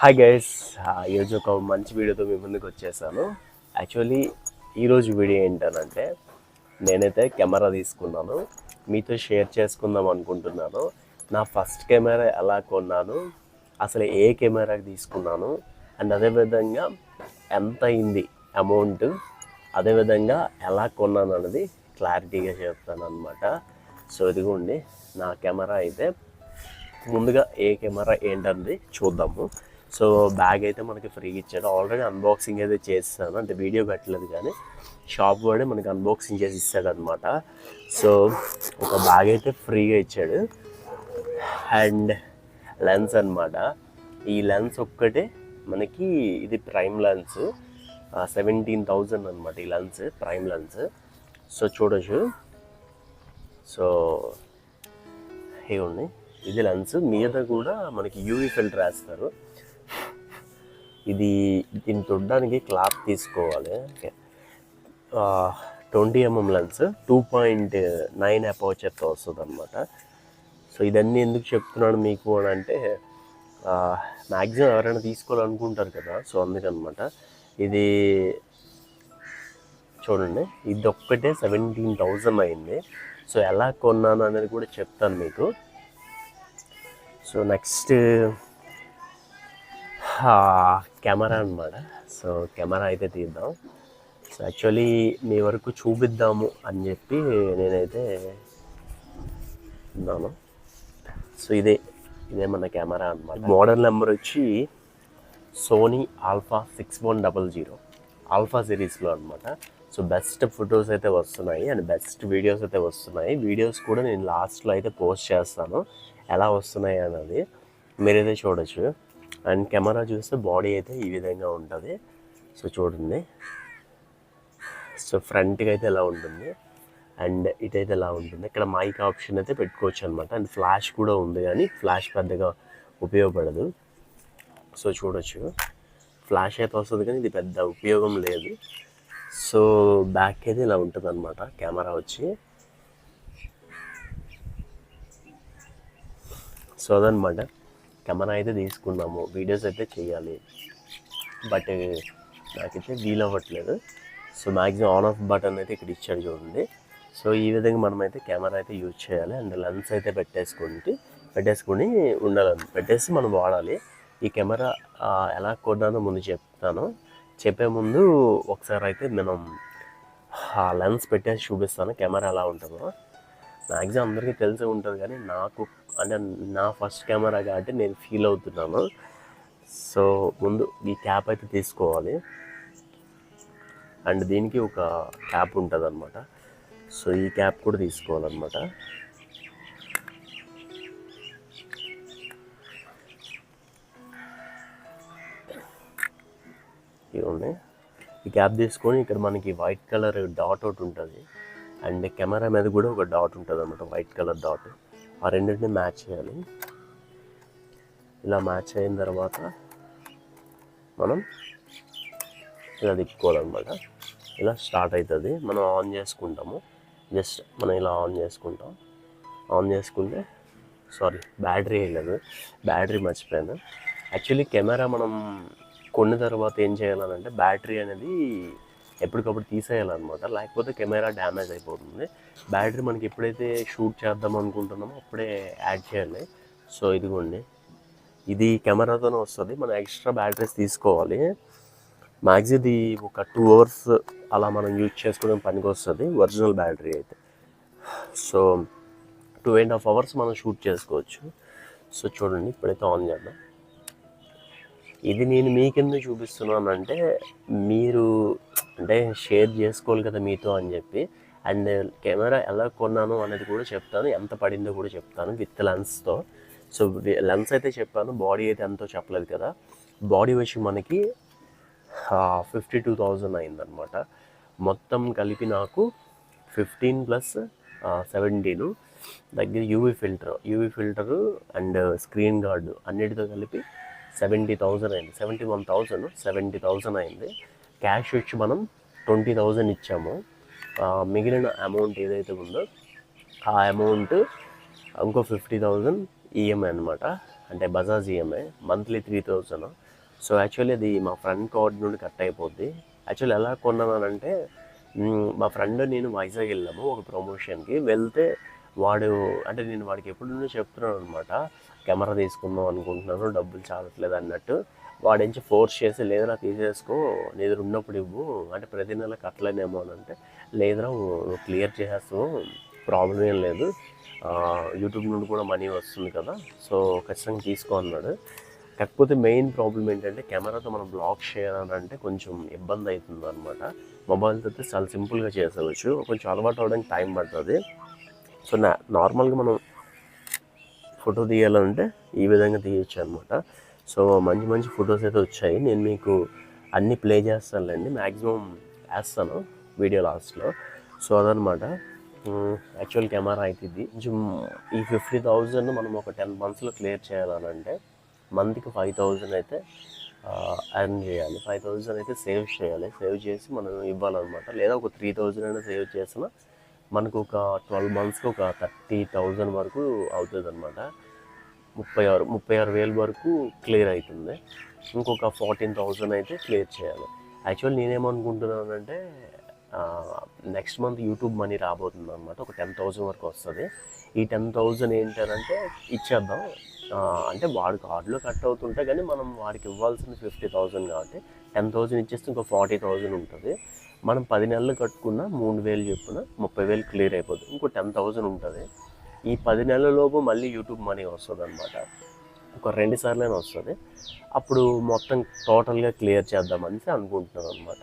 Hi guys ah, ఈరోజు ఒక మంచి వీడియోతో మీ ముందుకు వచ్చేసాను. యాక్చువల్లీ ఈరోజు వీడియో ఏంటనంటే నేనైతే కెమెరా తీసుకున్నాను. మీతో షేర్ చేసుకుందాం అనుకుంటున్నాను. నా ఫస్ట్ కెమెరా ఎలా కొన్నాను అసలు ఏ కెమెరా తీసుకున్నాను అండ్ అదేవిధంగా ఎంత అయింది అమౌంట్ అదేవిధంగా ఎలా కొన్నాను అన్నది క్లారిటీగా చెప్తాను అనమాట సో ఇదిగోండి నా కెమెరా అయితే ముందుగా ఏ కెమెరా ఏంటన్నది చూద్దాము. సో బ్యాగ్ అయితే మనకి ఫ్రీగా ఇచ్చాడు. ఆల్రెడీ అన్బాక్సింగ్ అయితే చేస్తాను. అంటే వీడియో పెట్టలేదు కానీ షాప్ వాడే మనకి అన్బాక్సింగ్ చేసి ఇస్తాడు అనమాట సో ఒక బ్యాగ్ అయితే ఫ్రీగా ఇచ్చాడు. అండ్ లెన్స్ అనమాట ఈ లెన్స్ ఒక్కటే మనకి ఇది ప్రైమ్ లెన్స్ సెవెంటీన్ థౌజండ్ అనమాట ఈ లెన్స్ ప్రైమ్ లెన్స్ సో చూడొచ్చు. సో ఇవ్వండి ఇది లెన్స్ మీద కూడా మనకి యూవీ ఫిల్టర్ వేస్తారు. ఇది దీన్ని చూడడానికి క్లాత్ తీసుకోవాలి. Okay. Twenty MM lens two point nine అపోచర్తో వస్తుంది అనమాట సో ఇదన్నీ ఎందుకు చెప్తున్నాను మీకు అని అంటే మ్యాక్సిమం ఎవరైనా తీసుకోవాలనుకుంటారు కదా సో అందుకనమాట. ఇది చూడండి ఇది ఒక్కటే సెవెంటీన్ థౌజండ్ అయింది. సో ఎలా కొన్నాను అనేది కూడా చెప్తాను మీకు. సో నెక్స్ట్ కెమెరా అనమాట సో కెమెరా అయితే తీద్దాం. సో యాక్చువల్లీ మీ వరకు చూపిద్దాము అని చెప్పి నేనైతే ఉన్నాను. సో ఇదే ఇదే మన కెమెరా అనమాట మోడల్ నెంబర్ వచ్చి Sony Alpha six one double zero. Alpha సిరీస్లో అనమాట సో బెస్ట్ ఫొటోస్ అయితే వస్తున్నాయి అండ్ బెస్ట్ వీడియోస్ అయితే వస్తున్నాయి. వీడియోస్ కూడా నేను లాస్ట్లో అయితే పోస్ట్ చేస్తాను. ఎలా వస్తున్నాయి అన్నది మీరైతే చూడొచ్చు. అండ్ కెమెరా చూస్తే బాడీ అయితే ఈ విధంగా ఉంటుంది. సో చూడండి. సో ఫ్రంట్కి అయితే ఇలా ఉంటుంది? అండ్ ఇటైతే ఇలా ఉంటుంది? ఇక్కడ మైక్ ఆప్షన్ అయితే పెట్టుకోవచ్చు అనమాట అండ్ ఫ్లాష్ కూడా ఉంది కానీ ఫ్లాష్ పెద్దగా ఉపయోగపడదు. సో చూడొచ్చు. ఫ్లాష్ అయితే వస్తుంది కానీ ఇది పెద్ద ఉపయోగం లేదు. సో బ్యాక్ అయితే ఇలా ఉంటుంది అనమాట కెమెరా వచ్చి. సో అదనమాట కెమెరా అయితే తీసుకున్నాము. వీడియోస్ అయితే చేయాలి. బట్ నాకైతే వీల్ అవ్వట్లేదు. So maximum on off button అయితే ఇక్కడ ఇచ్చాడు చూడండి. సో ఈ విధంగా మనమైతే కెమెరా అయితే యూజ్ చేయాలి. అండ్ లెన్స్ అయితే పెట్టేసుకుంటే పెట్టేసుకుని ఉండాలని. పెట్టేసి మనం వాడాలి. ఈ కెమెరా ఎలా కొన్నానో ముందు చెప్తాను. చెప్పే ముందు ఒకసారి అయితే మనం ఆ లెన్స్ పెట్టేసి చూపిస్తాను. కెమెరా ఎలా ఉంటుందో. మ్యాక్సిమం అందరికీ తెలిసి ఉంటుంది కానీ నాకు అంటే నా ఫస్ట్ కెమెరా కాబట్టి నేను ఫీల్ అవుతున్నాను. సో ముందు ఈ క్యాప్ అయితే తీసుకోవాలి. అండ్ దీనికి ఒక క్యాప్ ఉంటుంది అనమాట సో ఈ క్యాప్ కూడా తీసుకోవాలన్నమాట. ఉన్నాయి ఈ క్యాప్ తీసుకొని ఇక్కడ మనకి వైట్ కలర్ డాట్ ఒకటి ఉంటుంది. అండ్ కెమెరా మీద కూడా ఒక డాట్ ఉంటుంది అనమాట వైట్ కలర్ డాట్. ఆ రెండింటిని మ్యాచ్ చేయాలి. ఇలా మ్యాచ్ అయిన తర్వాత మనం ఇలా తిప్పుకోవాలన్నమాట. ఇలా స్టార్ట్ అవుతుంది మనం ఆన్ చేసుకుంటాము. జస్ట్ మనం ఇలా ఆన్ చేసుకుంటాం. ఆన్ చేసుకుంటే సారీ బ్యాటరీ వేయలేదు బ్యాటరీ మర్చిపోయాను. యాక్చువల్లీ కెమెరా మనం కొన్న తర్వాత ఏం చేయాలనంటే బ్యాటరీ అనేది ఎప్పటికప్పుడు తీసేయాలన్నమాట. లేకపోతే కెమెరా డ్యామేజ్ అయిపోతుంది. బ్యాటరీ మనకి ఎప్పుడైతే షూట్ చేద్దాం అనుకుంటున్నామో అప్పుడే యాడ్ చేయాలి. సో ఇదిగోండి. ఇది కెమెరాతోనే వస్తుంది. మనం ఎక్స్ట్రా బ్యాటరీస్ తీసుకోవాలి. మ్యాక్స్ ఇది ఒక టూ అవర్స్ అలా మనం యూజ్ చేసుకోవడం పనికి వస్తుంది. ఒరిజినల్ బ్యాటరీ అయితే. So two and half hours మనం షూట్ చేసుకోవచ్చు. సో చూడండి. ఇప్పుడైతే ఆన్ చేద్దాం. ఇది నేను మీకెందుకు చూపిస్తున్నానంటే మీరు అంటే షేర్ చేసుకోవాలి కదా మీతో అని చెప్పి. అండ్ కెమెరా ఎలా కొన్నాను అనేది కూడా చెప్తాను. ఎంత పడిందో కూడా చెప్తాను విత్ లెన్స్తో సో లెన్స్ అయితే చెప్పాను బాడీ అయితే ఎంతో చెప్పలేదు కదా. బాడీ వచ్చి మనకి ఫిఫ్టీ టూ థౌజండ్ అయిందనమాట మొత్తం కలిపి నాకు ఫిఫ్టీన్ ప్లస్ సెవెంటీన్ దగ్గర UV filter UV filter and screen guard అన్నిటితో కలిపి సెవెంటీ థౌజండ్ అయింది. Seventy one thousand seventy thousand అయింది. క్యాష్ వచ్చి మనం ట్వంటీ థౌజండ్ ఇచ్చాము. మిగిలిన అమౌంట్ ఏదైతే ఉందో ఆ అమౌంట్ ఇంకో ఫిఫ్టీ థౌజండ్ ఈఎంఐ అనమాట అంటే Bajaj EMI monthly three thousand so actually అది మా ఫ్రెండ్ కార్డ్ నుండి కట్ అయిపోద్ది. యాక్చువల్లీ ఎలా కొన్నానంటే మా ఫ్రెండ్ నేను వైజాగ్ వెళ్ళాము ఒక ప్రమోషన్కి వెళ్తే వాడు అంటే నేను వాడికి ఎప్పుడు నుండి చెప్తున్నాను అనమాట కెమెరా తీసుకుందాం అనుకుంటున్నాను డబ్బులు చాలట్లేదు అన్నట్టు. వాడించి ఫోర్స్ చేసి లేదురా తీసేసుకో నీ ఉన్నప్పుడు ఇవ్వు. అంటే ప్రతి నెల కట్టలేనేమో అని అంటే లేదురా క్లియర్ చేసేస్తావు ప్రాబ్లం ఏం లేదు. యూట్యూబ్ నుండి కూడా మనీ వస్తుంది కదా సో ఖచ్చితంగా తీసుకో అన్నాడు. కాకపోతే మెయిన్ ప్రాబ్లం ఏంటంటే కెమెరాతో మనం బ్లాక్ చేయాలంటే కొంచెం ఇబ్బంది అవుతుంది అనమాట మొబైల్తో అయితే చాలా సింపుల్గా చేసేవచ్చు కొంచెం అలవాటు అవడానికి టైం పడుతుంది. సో నా నార్మల్గా మనం ఫోటో తీయాలంటే ఈ విధంగా తీయచ్చు అనమాట సో మంచి మంచి ఫొటోస్ అయితే వచ్చాయి. నేను మీకు అన్నీ ప్లే చేస్తానులేండి. మ్యాక్సిమం వేస్తాను వీడియో లాస్ట్లో. సో అదనమాట యాక్చువల్ కెమెరా అయితే ఇది కొంచెం ఈ ఫిఫ్టీ థౌజండ్ మనం ఒక టెన్ మంత్స్లో క్లియర్ చేయాలని అంటే మంత్కి ఫైవ్ థౌజండ్ అయితే ఎర్న్ చేయాలి. ఫైవ్ థౌజండ్ అయితే సేవ్ చేయాలి. సేవ్ చేసి మనం ఇవ్వాలన్నమాట. లేదా ఒక త్రీ థౌజండ్ అయినా సేవ్ చేసినా మనకు ఒక ట్వెల్వ్ మంత్స్కి ఒక థర్టీ థౌజండ్ వరకు అవుతుంది అనమాట ముప్పై ఆరు ముప్పై ఆరు వేలు వరకు క్లియర్ అవుతుంది ఇంకొక ఫార్టీన్ థౌజండ్ అయితే క్లియర్ చేయాలి. యాక్చువల్ నేనేమనుకుంటున్నానంటే నెక్స్ట్ మంత్ యూట్యూబ్ మనీ రాబోతుంది అనమాట ఒక టెన్ థౌజండ్ వరకు వస్తుంది. ఈ టెన్ థౌజండ్ ఏంటంటే ఇచ్చేద్దాం. అంటే వాడు కార్డులో కట్ అవుతుంటే కానీ మనం వాడికి ఇవ్వాల్సింది ఫిఫ్టీ థౌజండ్ కాబట్టి టెన్ థౌజండ్ ఇచ్చేస్తే ఇంకో ఫార్టీ థౌజండ్ ఉంటుంది. మనం పది నెలలు కట్టుకున్న మూడు వేలు చెప్పున ముప్పై వేలు క్లియర్ అయిపోతుంది. ఇంకో టెన్ థౌజండ్ ఉంటుంది. ఈ పది నెలల లోపు మళ్ళీ యూట్యూబ్ మనీ వస్తుంది అనమాట ఒక రెండు సార్లైనా వస్తుంది. అప్పుడు మొత్తం టోటల్గా క్లియర్ చేద్దామని అనుకుంటున్నాను అనమాట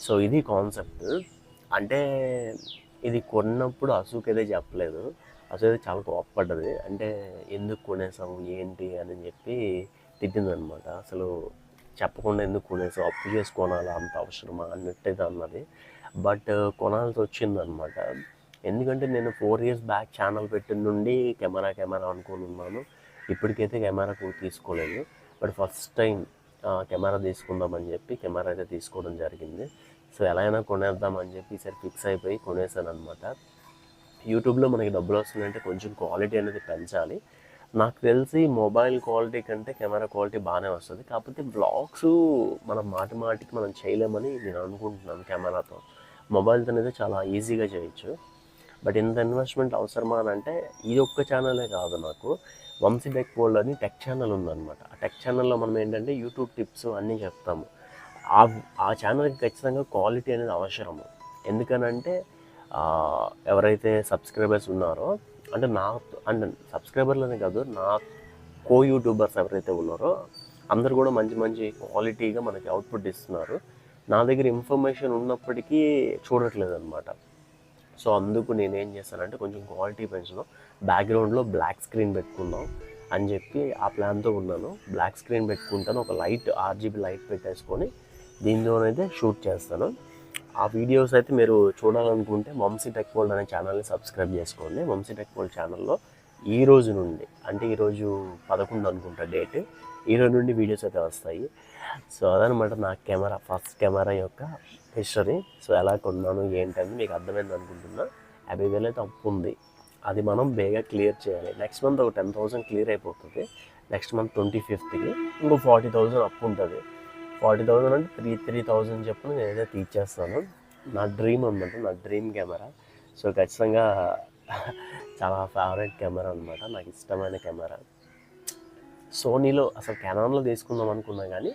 సో ఇది కాన్సెప్ట్. అంటే ఇది కొన్నప్పుడు అసూకైతే చెప్పలేదు. అసలు అయితే చాలా కోప్పడ్డది. అంటే ఎందుకు కొనేసాము ఏంటి? అని చెప్పి తిట్టింది అనమాట అసలు చెప్పకుండా ఎందుకు కొనేసి అప్పు చేసుకోనాలా? అంత అవసరమా? అన్నట్టయితే అన్నది బట్ uh, కొనాల్సి వచ్చిందనమాట. ఎందుకంటే నేను ఫోర్ ఇయర్స్ బ్యాక్ ఛానల్ పెట్టిన నుండి కెమెరా కెమెరా అనుకుని ఉన్నాను. ఇప్పటికైతే కెమెరా కూడా తీసుకోలేదు. బట్ ఫస్ట్ టైం కెమెరా తీసుకుందామని చెప్పి కెమెరా అయితే తీసుకోవడం జరిగింది. సో ఎలా అయినా కొనేద్దామని చెప్పి ఈసారి ఫిక్స్ అయిపోయి కొనేసాను అనమాట యూట్యూబ్లో మనకి డబ్బులు వస్తుందంటే కొంచెం క్వాలిటీ అనేది పెంచాలి. నాకు తెలిసి మొబైల్ క్వాలిటీ కంటే కెమెరా క్వాలిటీ బాగానే వస్తుంది. కాకపోతే బ్లాగ్స్ మనం మాటి మాటికి మనం చేయలేమని నేను అనుకుంటున్నాను కెమెరాతో. మొబైల్తో అయితే చాలా ఈజీగా చేయొచ్చు. బట్ ఇంత ఇన్వెస్ట్మెంట్ అవసరమా అని అంటే ఇది ఒక్క ఛానలే కాదు నాకు. వంశీ బెక్ వరల్డ్ అని టెక్ ఛానల్ ఉందన్నమాట. ఆ టెక్ ఛానల్లో మనం ఏంటంటే యూట్యూబ్ టిప్స్ అన్నీ చెప్తాము. ఆ ఆ ఛానల్కి ఖచ్చితంగా క్వాలిటీ అనేది అవసరము. ఎందుకనంటే ఎవరైతే సబ్స్క్రైబర్స్ ఉన్నారో అంటే నా అండ్ సబ్స్క్రైబర్లనే కాదు నా కో యూట్యూబర్స్ ఎవరైతే ఉన్నారో అందరు కూడా మంచి మంచి క్వాలిటీగా మనకి అవుట్పుట్ ఇస్తున్నారు. నా దగ్గర ఇన్ఫర్మేషన్ ఉన్నప్పటికీ చూడట్లేదు అనమాట సో అందుకు నేనేం చేస్తానంటే కొంచెం క్వాలిటీ పెంచుదాం. బ్యాక్గ్రౌండ్లో బ్లాక్ స్క్రీన్ పెట్టుకుందాం అని చెప్పి ఆ ప్లాన్తో ఉన్నాను. బ్లాక్ స్క్రీన్ పెట్టుకుంటాను. ఒక లైట్ ఆర్జీబీ లైట్ పెట్టేసుకొని దీనిలోనైతే షూట్ చేస్తాను. ఆ వీడియోస్ అయితే మీరు చూడాలనుకుంటే వంశీ టెక్ వరల్డ్ అనే ఛానల్ని సబ్స్క్రైబ్ చేసుకోండి. వంశీ టెక్ వరల్డ్ ఛానల్లో ఈ రోజు నుండి అంటే ఈరోజు పదకొండు అనుకుంటా డేట్ ఈ రోజు నుండి వీడియోస్ అయితే వస్తాయి. సో అదనమాట నా కెమెరా ఫస్ట్ కెమెరా యొక్క హిస్టరీ. సో ఎలా కొన్నాను ఏంటని మీకు అర్థమైంది అనుకుంటున్నా. యాభై వేలు అయితే అప్పు ఉంది. అది మనం బేగా క్లియర్ చేయాలి. నెక్స్ట్ మంత్ ఒక టెన్ థౌసండ్ క్లియర్ అయిపోతుంది. నెక్స్ట్ మంత్ ట్వంటీ ఫిఫ్త్కి ఇంకో ఫార్టీ థౌసండ్ అప్పు ఉంటుంది. ఫార్టీ థౌసండ్ అంటే త్రీ త్రీ థౌసండ్ చెప్పిన నేనైతే తీర్చేస్తాను. నా డ్రీమ్ అనమాట నా డ్రీమ్ కెమెరా. సో ఖచ్చితంగా చాలా ఫేవరెట్ కెమెరా అనమాట నాకు ఇష్టమైన కెమెరా. సోనీలో అసలు కెనాన్లో తీసుకుందాం అనుకున్నా కానీ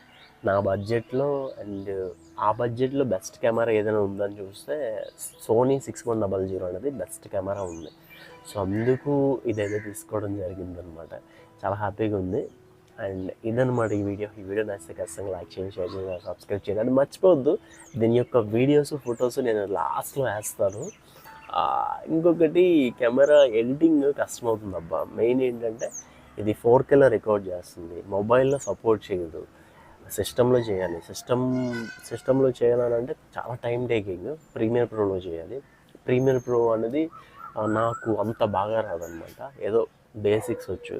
నా బడ్జెట్లో అండ్ ఆ బడ్జెట్లో బెస్ట్ కెమెరా ఏదైనా ఉందని చూస్తే Sony six one double zero అనేది బెస్ట్ కెమెరా ఉంది. సో అందుకు ఇదైతే తీసుకోవడం జరిగిందనమాట చాలా హ్యాపీగా ఉంది. అండ్ ఇదనమాట ఈ వీడియో. ఈ వీడియో నచ్చితే ఖచ్చితంగా లైక్ చేయండి షేర్ చేయండి సబ్స్క్రైబ్ చేయండి. అండ్ మర్చిపోవద్దు దీని యొక్క వీడియోస్ ఫొటోస్ నేను లాస్ట్లో వేస్తాను. ఇంకొకటి కెమెరా ఎడిటింగ్ కష్టమవుతుంది అబ్బా. మెయిన్ ఏంటంటే ఇది ఫోర్ కేలో రికార్డ్ చేస్తుంది. మొబైల్లో సపోర్ట్ చేయదు. సిస్టంలో చేయాలి. సిస్టమ్ సిస్టంలో చేయాలంటే చాలా టైం టేకింగ్. ప్రీమియర్ ప్రోలో చేయాలి. ప్రీమియర్ ప్రో అనేది నాకు అంత బాగా రాదనమాట ఏదో బేసిక్స్ వచ్చు.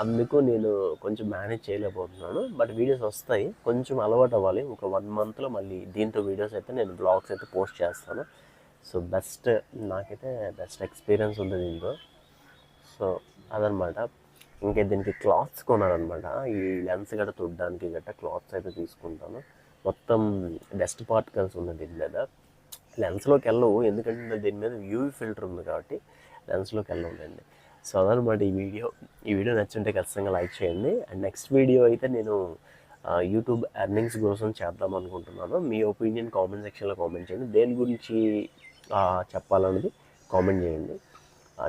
అందుకు నేను కొంచెం మేనేజ్ చేయలేకపోతున్నాను. బట్ వీడియోస్ వస్తాయి. కొంచెం అలవాటు అవ్వాలి. ఒక వన్ మంత్లో మళ్ళీ దీంతో వీడియోస్ అయితే నేను బ్లాగ్స్ అయితే పోస్ట్ చేస్తాను. సో బెస్ట్ నాకైతే బెస్ట్ ఎక్స్పీరియన్స్ ఉంది దీంతో. సో అదనమాట. ఇంకా దీనికి క్లాత్స్ కొన్నాడనమాట ఈ లెన్స్ గట్ట చూడడానికి గట్ట క్లాత్స్ అయితే తీసుకుంటాను. మొత్తం డస్ట్ పార్టికల్స్ ఉంది దీని మీద. లెన్స్లోకి వెళ్ళవు. ఎందుకంటే దీని మీద యూవీ ఫిల్టర్ ఉంది కాబట్టి లెన్స్లోకి వెళ్ళవులేండి సో అదనమాట ఈ వీడియో. ఈ వీడియో నచ్చుంటే ఖచ్చితంగా లైక్ చేయండి. అండ్ నెక్స్ట్ వీడియో అయితే నేను యూట్యూబ్ ఎర్నింగ్స్ కోసం చేద్దాం అనుకుంటున్నాను. మీ ఒపీనియన్ కామెంట్ సెక్షన్లో కామెంట్ చేయండి. దేని గురించి చెప్పాలన్నది కామెంట్ చేయండి.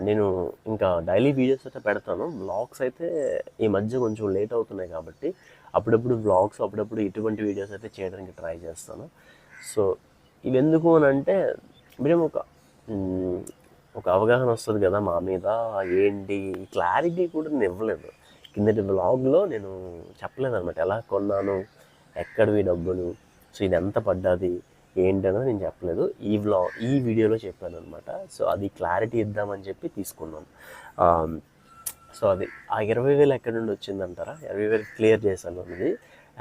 నేను ఇంకా డైలీ వీడియోస్ అయితే పెడతాను. వ్లాగ్స్ అయితే ఈ మధ్య కొంచెం లేట్ అవుతున్నాయి కాబట్టి అప్పుడప్పుడు వ్లాగ్స్ అప్పుడప్పుడు ఇటువంటి వీడియోస్ అయితే చేయడానికి ట్రై చేస్తాను. సో ఇవి ఎందుకు అని అంటే మేము ఒక ఒక అవగాహన వస్తుంది కదా మా మీద. ఏంటి? క్లారిటీ కూడా నేను ఇవ్వలేదు. కిందటి బ్లాగ్లో నేను చెప్పలేదు అనమాట ఎలా కొన్నాను? ఎక్కడవి డబ్బులు? సో ఇది ఎంత పడ్డది? ఏంటి నేను చెప్పలేదు. ఈ వ్లా ఈ వీడియోలో చెప్పాను అనమాట సో అది క్లారిటీ ఇద్దామని చెప్పి తీసుకున్నాను సో అది ఆ ఇరవై వేలు ఎక్కడి నుండి వచ్చిందంటారా? ఇరవై వేలు క్లియర్ చేశాను అనేది.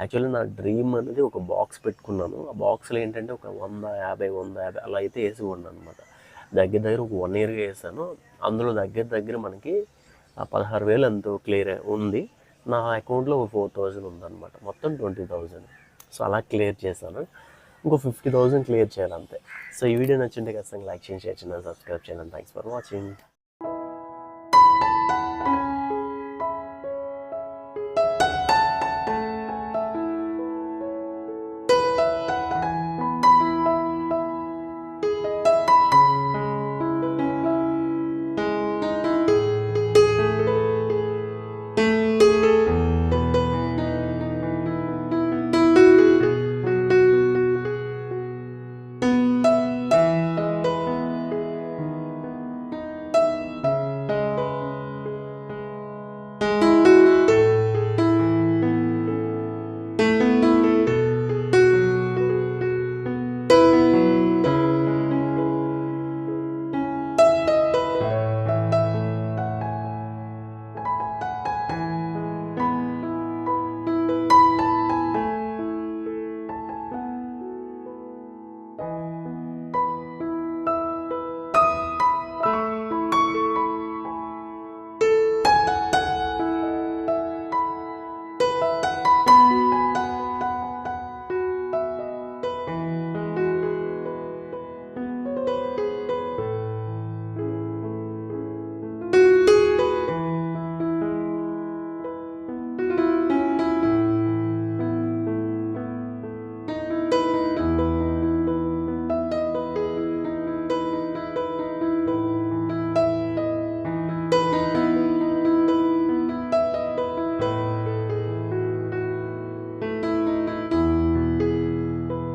యాక్చువల్లీ నా డ్రీమ్ అనేది ఒక బాక్స్ పెట్టుకున్నాను. ఆ బాక్స్లో ఏంటంటే ఒక వంద యాభై వంద యాభై అలా అయితే వేసి ఉన్నాను అనమాట దగ్గర దగ్గర ఒక వన్ ఇయర్గా వేసాను అందులో దగ్గర దగ్గర మనకి పదహారు వేలు ఎంతో క్లియర్ ఉంది. నా అకౌంట్లో ఒక ఫోర్ థౌజండ్ ఉందన్నమాట. మొత్తం ట్వంటీ థౌజండ్ సో అలా క్లియర్ చేశాను. ఇంకో ఫిఫ్టీ థౌజండ్ క్లియర్ చేయాలంతే. సో ఈ వీడియో నచ్చింటే ఖచ్చితంగా లైక్ చేయండి షేర్ చేయండి సబ్స్క్రైబ్ చేయండి. Thanks for watching